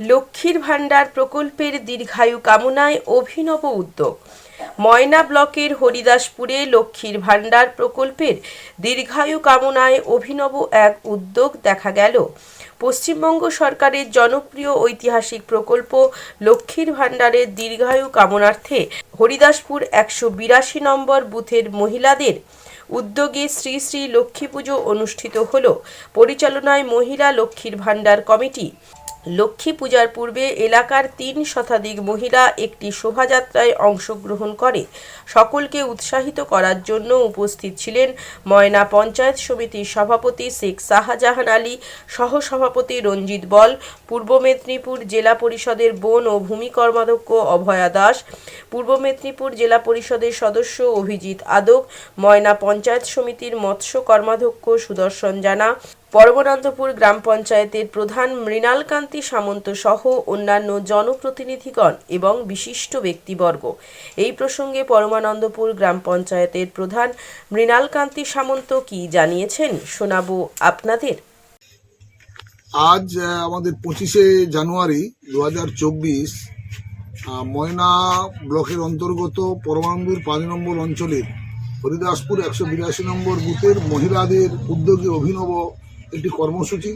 লক্ষ্মীর ভাণ্ডার প্রকল্পের দীর্ঘায়ু কামনায় অভিনব উদ্যোগ। ময়না ব্লকের হরিদাসপুরে লক্ষ্মীর ভাণ্ডার প্রকল্পের দীর্ঘায়ু কামনায় অভিনব এক উদ্যোগ দেখা গেল। পশ্চিমবঙ্গ সরকারের জনপ্রিয় ঐতিহাসিক প্রকল্প লক্ষ্মীর ভাণ্ডারের দীর্ঘায়ু কামনার্থে হরিদাসপুর একশো বিরাশি নম্বর বুথের মহিলাদের উদ্যোগে শ্রী শ্রী লক্ষ্মী পুজো অনুষ্ঠিত হল। পরিচালনায় মহিলা লক্ষ্মীর ভাণ্ডার কমিটি লক্ষ্মী পূজার পূর্বে এলাকার তিন শতাধিক মহিলা একটি শোভাযাত্রায় অংশগ্রহণ করে। সকলকে উৎসাহিত করার জন্য উপস্থিত ছিলেন ময়না পঞ্চায়েত সমিতির সভাপতি শেখ শাহজাহান আলী, সহসভাপতি রঞ্জিত বল, পূর্ব মেদিনীপুর জেলা পরিষদের বন ও ভূমি কর্মাধ্যক্ষ অভয়া দাস, পূর্ব মেদিনীপুর জেলা পরিষদের সদস্য অভিজিৎ আদক, ময়না পঞ্চায়েত সমিতির মৎস্য কর্মাধ্যক্ষ সুদর্শন জানা পরমানন্দপুর গ্রাম পঞ্চায়েতের প্রধান মৃণালকান্তি সামন্ত সহ অন্যান্য জনপ্রতিনিধিগণ এবং বিশিষ্ট ব্যক্তিবর্গ। এই প্রসঙ্গে পরমানন্দপুর গ্রাম পঞ্চায়েতের প্রধান মৃণালকান্তি সামন্ত কি জানিয়েছেন শোনাবো আপনাদের। আজ আমাদের পঁচিশে জানুয়ারি দু হাজার চব্বিশ ময়না ব্লকের অন্তর্গত পরমাণুর পাঁচ নম্বর অঞ্চলের হরিদাসপুর একশো বিরাশি নম্বর বুথের মহিলাদের উদ্যোগে অভিনব একটি কর্মসূচি।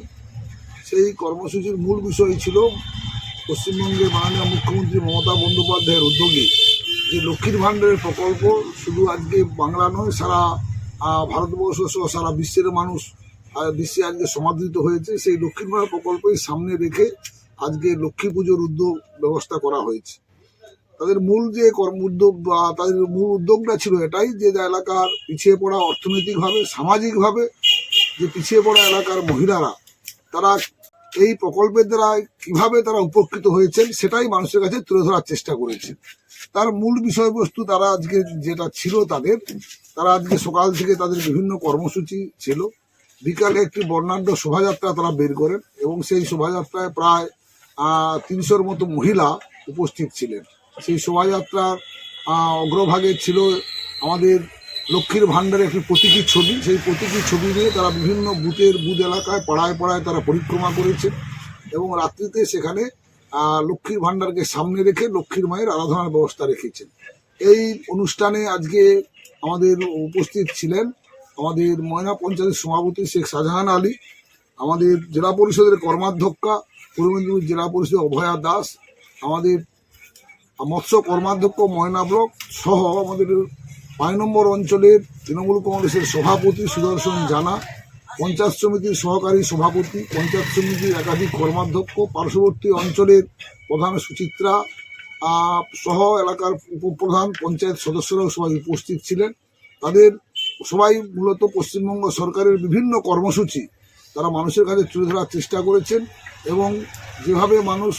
সেই কর্মসূচির মূল বিষয় ছিল পশ্চিমবঙ্গের মাননীয় মুখ্যমন্ত্রী মমতা বন্দ্যোপাধ্যায়ের উদ্যোগে যে লক্ষ্মীর ভাণ্ডারের প্রকল্প। শুধু আজকে বাংলা নয়, সারা ভারতবর্ষ সহ সারা বিশ্বের মানুষ বিশ্বে আজকে সমাদৃত হয়েছে। সেই লক্ষ্মীর ভাণ্ডার প্রকল্পই সামনে রেখে আজকে লক্ষ্মী পুজোর উদ্যোগ ব্যবস্থা করা হয়েছে। তাদের মূল যে কর্ম উদ্যোগ বা তাদের মূল উদ্যোগটা ছিল এটাই যে এলাকার পিছিয়ে পড়া অর্থনৈতিকভাবে, সামাজিকভাবে যে পিছিয়ে পড়া এলাকার মহিলারা, তারা এই প্রকল্পের দ্বারা কীভাবে তারা উপকৃত হয়েছেন, সেটাই মানুষের কাছে তুলে ধরার চেষ্টা করেছে তার মূল বিষয়বস্তু তারা আজকে যেটা ছিল তাদের, তারা আজকে সকাল থেকে তাদের বিভিন্ন কর্মসূচি ছিল। বিকালে একটি বর্ণাঢ্য শোভাযাত্রা তারা বের করেন এবং সেই শোভাযাত্রায় প্রায় তিনশোর মতো মহিলা উপস্থিত ছিলেন। সেই শোভাযাত্রার অগ্রভাগে ছিল আমাদের লক্ষ্মীর ভাণ্ডারের একটি প্রতীকী ছবি। সেই প্রতীকী ছবি নিয়ে তারা বিভিন্ন বুথের, বুথ এলাকায়, পাড়ায় পাড়ায় তারা পরিক্রমা করেছে এবং রাত্রিতে সেখানে লক্ষ্মীর ভাণ্ডারকে সামনে রেখে লক্ষ্মীর মায়ের আরাধনার ব্যবস্থা রেখেছেন। এই অনুষ্ঠানে আজকে আমাদের উপস্থিত ছিলেন আমাদের ময়না পঞ্চায়েতের সভাপতি শেখ শাহজাহান আলী, আমাদের জেলা পরিষদের কর্মাধ্যক্ষা পূর্ব মেদিনীপুর জেলা পরিষদের অভয়া দাস, আমাদের মৎস্য কর্মাধ্যক্ষ ময়না ব্লক সহ আমাদের পাঁচ নম্বর অঞ্চলের তৃণমূল কংগ্রেসের সভাপতি সুদর্শন জানা পঞ্চায়েত সমিতির সহকারী সভাপতি পঞ্চায়েত সমিতির একাধিক কর্মাধ্যক্ষ, পার্শ্ববর্তী অঞ্চলের প্রধান সুচিত্রা সহ এলাকার উপপ্রধান পঞ্চায়েত সদস্যরাও সবাই উপস্থিত ছিলেন। তাদের সবাই মূলত পশ্চিমবঙ্গ সরকারের বিভিন্ন কর্মসূচি তারা মানুষের কাছে তুলে ধরার চেষ্টা করেছেন এবং যেভাবে মানুষ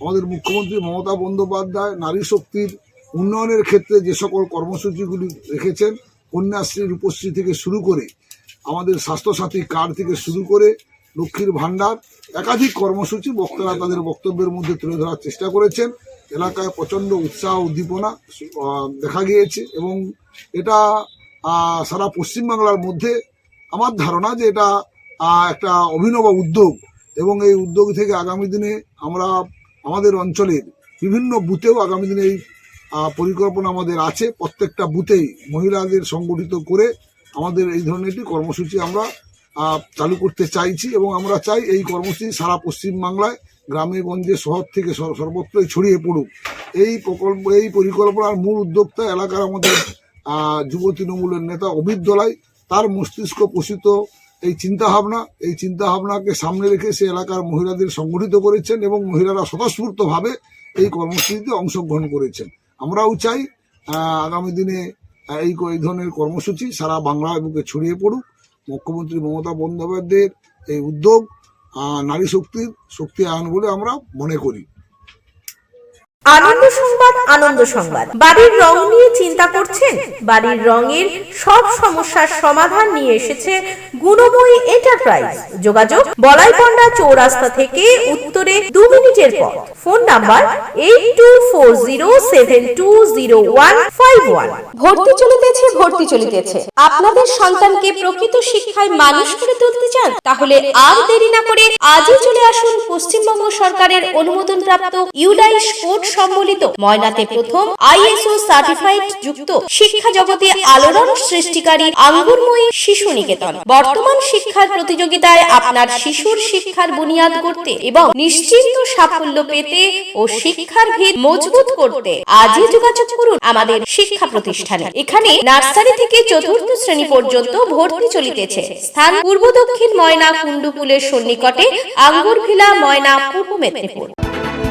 আমাদের মুখ্যমন্ত্রী মমতা বন্দ্যোপাধ্যায়, নারী শক্তির উন্নয়নের ক্ষেত্রে যে সকল কর্মসূচিগুলি রেখেছেন, কন্যাশ্রী, রূপশ্রী থেকে শুরু করে আমাদের স্বাস্থ্যসাথী কার্ড থেকে শুরু করে লক্ষ্মীর ভাণ্ডার, একাধিক কর্মসূচি বক্তারা তাদের বক্তব্যের মধ্যে তুলে ধরার চেষ্টা করেছেন। এলাকায় প্রচণ্ড উৎসাহ, উদ্দীপনা দেখা গিয়েছে এবং এটা সারা পশ্চিমবাংলার মধ্যে আমার ধারণা যে এটা একটা অভিনব উদ্যোগ এবং এই উদ্যোগ থেকে আগামী দিনে আমরা আমাদের অঞ্চলের বিভিন্ন বুথেও আগামী দিনে এই পরিকল্পনা আমাদের আছে। প্রত্যেকটা বুথেই মহিলাদের সংগঠিত করে আমাদের এই ধরনের একটি কর্মসূচি আমরা চালু করতে চাইছি এবং আমরা চাই এই কর্মসূচি সারা পশ্চিমবাংলায়, গ্রামে, গঞ্জে, শহর থেকে সর- সর্বত্রই ছড়িয়ে পড়ুক। এই প্রকল্প, এই পরিকল্পনার মূল উদ্যোক্তা এলাকার আমাদের যুব তৃণমূলের নেতা অমিত দলাই। তার মস্তিষ্ক পোষিত এই চিন্তাভাবনা, এই চিন্তাভাবনাকে সামনে রেখে সে এলাকার মহিলাদের সংগঠিত করেছেন এবং মহিলারা স্বতঃস্ফূর্তভাবে এই কর্মসূচিতে অংশগ্রহণ করেছেন। আমরাও চাই আগামী দিনে এই এই ধরনের কর্মসূচি সারা বাংলা বুকে ছড়িয়ে পড়ুক। মুখ্যমন্ত্রী মমতা বন্দ্যোপাধ্যায়ের এই উদ্যোগ নারী শক্তির শক্তি আয়ন বলে আমরা মনে করি। আনন্দ সংবাদ আনন্দ সংবাদ। বাড়ির রং নিয়ে চিন্তা করছেন? বাড়ির রঙের সব সমস্যার সমাধান নিয়ে এসেছে গুণময়ী এন্টারপ্রাইজ যোগাযোগ বলাইপন্ডা চৌরাস্তা থেকে উত্তরে দু মিনিটের পথ। Phone number eight two four zero seven two zero one five one ভর্তি চলিতেছে ভর্তি চলিতেছে। আপনাদের সন্তানকে প্রকৃত শিক্ষায় মানুষ করে তুলতে চান? তাহলে আর দেরি না করে আজই চলে আসুন পশ্চিমবঙ্গ সরকারের অনুমোদনপ্রাপ্ত ইউডাইস কোড সম্বলিত। ময়নাতে প্রথম আইএসও সার্টিফাইড যুক্ত শিক্ষা জগতে আলোড়ন সৃষ্টিকারী আঙ্গুরময়ী শিশু নিকেতন। বর্তমান শিক্ষার প্রতিযোগিতায় আপনার শিশুর শিক্ষার বুনিয়াদ করতে এবং নিশ্চিন্ত সাফল্য পেতে ও শিক্ষার ভিত মজবুত করতে আজই যোগাযোগ করুন আমাদের শিক্ষা প্রতিষ্ঠানে। এখানে নার্সারি থেকে চতুর্থ শ্রেণি পর্যন্ত ভর্তি চলিতেছে। স্থান পূর্ব দক্ষিণ ময়না কুণ্ডুপুলের সন্নিকটে আঙ্গুর ভিলা ময়না পূর্ব মেদিনীপুর।